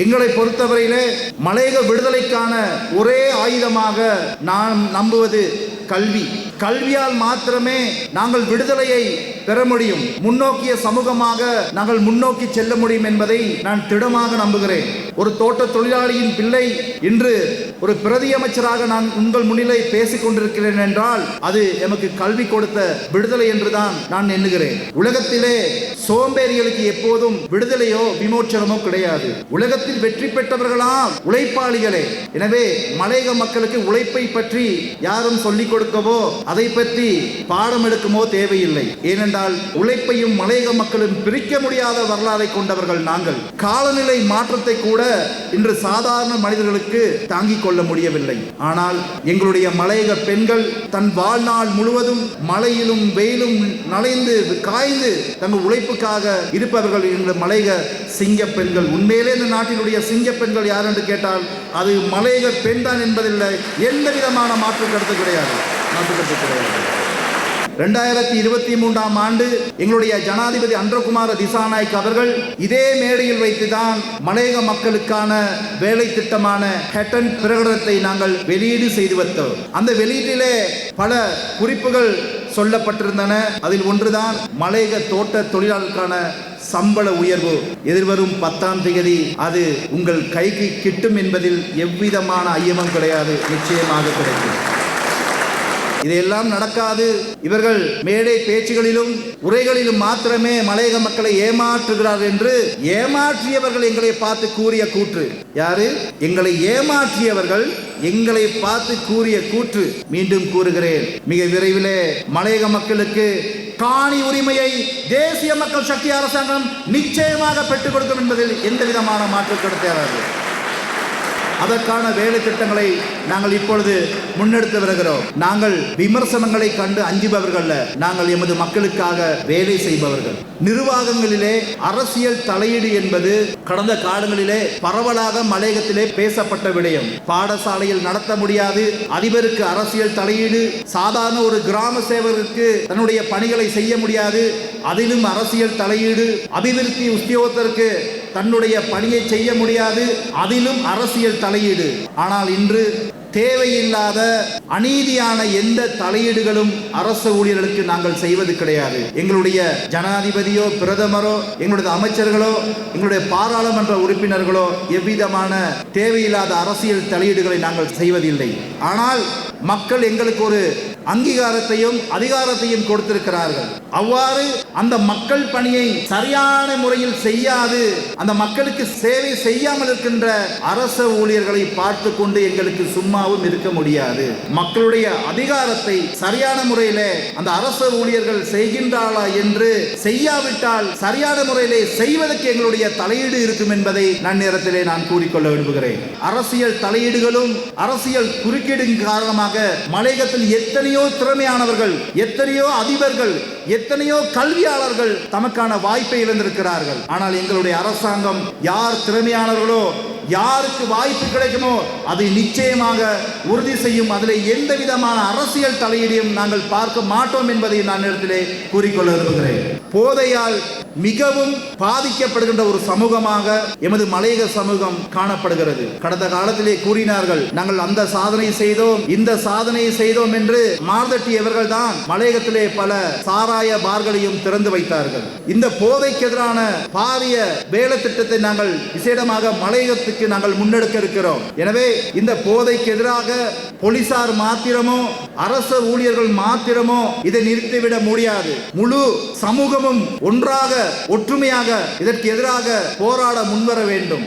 எங்களை பொறுத்தவரையிலே மலையக விடுதலைக்கான ஒரே ஆயுதமாக நாம் நம்புவது கல்வி. கல்வியால் மாத்திரமே நாங்கள் விடுதலையை பெற முடியும். முன்னோக்கிய சமூகமாக நாங்கள் முன்னோக்கி செல்ல முடியும் என்பதை நான் திடமாக நம்புகிறேன். ஒரு தோட்ட தொழிலாளியின் பிள்ளை இன்று ஒரு பிரதி அமைச்சராக நான் உங்கள் முன்னிலை பேசிக் கொண்டிருக்கிறேன் என்றால் அது எமக்கு கல்வி கொடுத்த விடுதலை என்றுதான் நான் எண்ணுகிறேன். உலகத்திலே சோம்பேறிகளுக்கு எப்போதும் விடுதலையோ விமோச்சனமோ கிடையாது. உலகத்தில் வெற்றி பெற்றவர்களாம் உழைப்பாளிகளே. எனவே மலையக மக்களுக்கு உழைப்பை பற்றி யாரும் சொல்லிக் கொடுக்கவோ அதை பற்றி பாடம் எடுக்குமோ தேவையில்லை. ஏனென்றால் உழைப்பையும் மலையக மக்களும் பிரிக்க முடியாத வரலாறை கொண்டவர்கள் நாங்கள். காலநிலை மாற்றத்தை கூட இன்று சாதாரண மனிதர்களுக்கு தாங்கிக் கொள்ள முடியவில்லை. ஆனால் எங்களுடைய மலையக பெண்கள் தன் வாழ்நாள் முழுவதும் மழையிலும் வெயிலும் நனைந்து காய்ந்து தங்கள் உழைப்புக்காக இருப்பவர்கள் எங்கள் மலையக சிங்க பெண்கள் உண்மையிலே இந்த நாட்டில் நாட்டினுடைய சிங்க பெண்கள் யார் என்று கேட்டால் அது மலையக பெண் தான் என்பதில்லை எந்த விதமான மாற்று கருத்து கிடையாது. மாற்று கருத்து கிடையாது. ரெண்டாயிரத்தி இருபத்தி மூன்றாம் ஆண்டு எங்களுடைய ஜனாதிபதி அன்றகுமார திசாநாயக் அவர்கள் இதே மேடையில் வைத்துதான் மலையக மக்களுக்கான வேலை திட்டமான ஹெட்டன் பிரகடனத்தை நாங்கள் வெளியீடு செய்து வைத்தோம். அந்த வெளியீட்டிலே பல குறிப்புகள் சொல்லப்பட்டிருந்தன. அதில் ஒன்றுதான் மலையக தோட்ட தொழிலாளருக்கான சம்பள உயர்வு எதிர்வரும் பத்தாம் தேதி அது உங்கள் கைக்கு கிட்டும் என்பதில் எவ்விதமான ஐயமும் கிடையாது நிச்சயமாக கிடைக்கும். இதையெல்லாம் நடக்காது. இவர்கள் மேடை பேச்சுகளிலும் உரைகளிலும் மாத்திரமே மலையக மக்களை ஏமாற்றுகிறார் என்று ஏமாற்றியவர்கள் எங்களை பார்த்து கூறிய கூற்று. யாரு? எங்களை ஏமாற்றியவர்கள் எங்களை பார்த்து கூறிய கூற்று. மீண்டும் கூறுகிறேன். மிக விரைவிலே மலையக மக்களுக்கு காணி உரிமையை தேசிய மக்கள் சக்தி அரசாங்கம் நிச்சயமாக பெற்றுக் கொடுக்கும் என்பதில் எந்த விதமான மாற்று கருத்து அதற்கான வேலை திட்டங்களை நாங்கள் இப்பொழுது முன்னெடுத்து வருகிறோம். நாங்கள் விமர்சனங்களை கண்டு அஞ்சுபவர்கள் நாங்கள் எமது மக்களுக்காக வேலை செய்பவர்கள். நிர்வாகங்களிலே அரசியல் தலையீடு என்பது கடந்த காலங்களிலே பரவலாக மலையகத்திலே பேசப்பட்ட விடயம். பாடசாலையில் நடத்த முடியாது. அதிபருக்கு அரசியல் தலையீடு சாதாரண ஒரு கிராம சேவகருக்கு தன்னுடைய பணிகளை செய்ய முடியாது. அதிலும் அரசியல் தலையீடு அபிவிருத்தி உத்தியோகத்திற்கு தன்னுடைய பணியை செய்ய முடியாது அதிலும் அரசியல் தலையீடு. ஆனால் இன்று தேவையில்லாத அநீதியான எந்த தலையீடுகளும் அரசு ஊழியர்களுக்கு நாங்கள் செய்வது கிடையாது. எங்களுடைய ஜனாதிபதியோ பிரதமரோ எங்களுடைய அமைச்சர்களோ எங்களுடைய பாராளுமன்ற உறுப்பினர்களோ எவ்விதமான தேவையில்லாத அரசியல் தலையீடுகளை நாங்கள் செய்வதில்லை. ஆனால் மக்கள் எங்களுக்கு ஒரு அங்கீகாரத்தையும் அதிகாரத்தையும் கொடுத்திருக்கிறார்கள். அவ்வாறு அந்த மக்கள் பணியை சரியான முறையில் செய்யாது. அந்த மக்களுக்கு சேவை செய்யாமல் இருக்கின்ற அரச ஊழியர்களை பார்த்து கொண்டு எங்களுக்கு சும்மாவும் இருக்க முடியாது. மக்களுடைய அதிகாரத்தை சரியான முறையில அந்த அரச ஊழியர்கள் செய்கின்றாளா என்று செய்யாவிட்டால் சரியான முறையிலே செய்வதற்கு எங்களுடைய தலையீடு இருக்கும் என்பதை நன்னேரத்திலே நான் கூறிக்கொள்ள விரும்புகிறேன். அரசியல் தலையீடுகளும் அரசியல் குறுக்கீடு காரணமாக மலையகத்தில் எத்தனையோ திறமையானவர்கள் எத்தனையோ அதிபர்கள் எத்தனையோ கல்வியாளர்கள் தமக்கான வாய்ப்பை இழந்திருக்கிறார்கள். ஆனால் எங்களுடைய அரசாங்கம் யார் திறமையானவர்களோ யாருக்கு வாய்ப்பு கிடைக்குமோ அதை நிச்சயமாக உறுதி செய்யும் அதில் எந்த விதமான அரசியல் தலையீடையும் நாங்கள் பார்க்க மாட்டோம் என்பதை நான் நேரத்திலே கூறிக்கொள்ள விரும்புகிறேன். போதையால் மிகவும் பாதிக்கப்படுகின்ற ஒரு சமூகமாக எமது மலையக சமூகம் காணப்படுகிறது. கடந்த காலத்திலே கூறினார்கள் நாங்கள் அந்த சாதனை செய்தோம் இந்த சாதனை செய்தோம் என்று மார்தட்டியவர்கள் தான் மலையகத்திலே பல சாராய பார்களையும் திறந்து வைத்தார்கள். இந்த போதைக்கு எதிரான பாரிய வேலை திட்டத்தை நாங்கள் விசேடமாக மலையகத்துக்கு நாங்கள் முன்னெடுக்க இருக்கிறோம். எனவே இந்த போதைக்கு எதிராக போலீசார் மாத்திரமோ அரச ஊழியர்கள் மாத்திரமோ இதை நிறுத்திவிட முடியாது. முழு சமூகம் சமூகமும் ஒன்றாக ஒற்றுமையாக இதற்கு எதிராக போராட முன்வர வேண்டும்.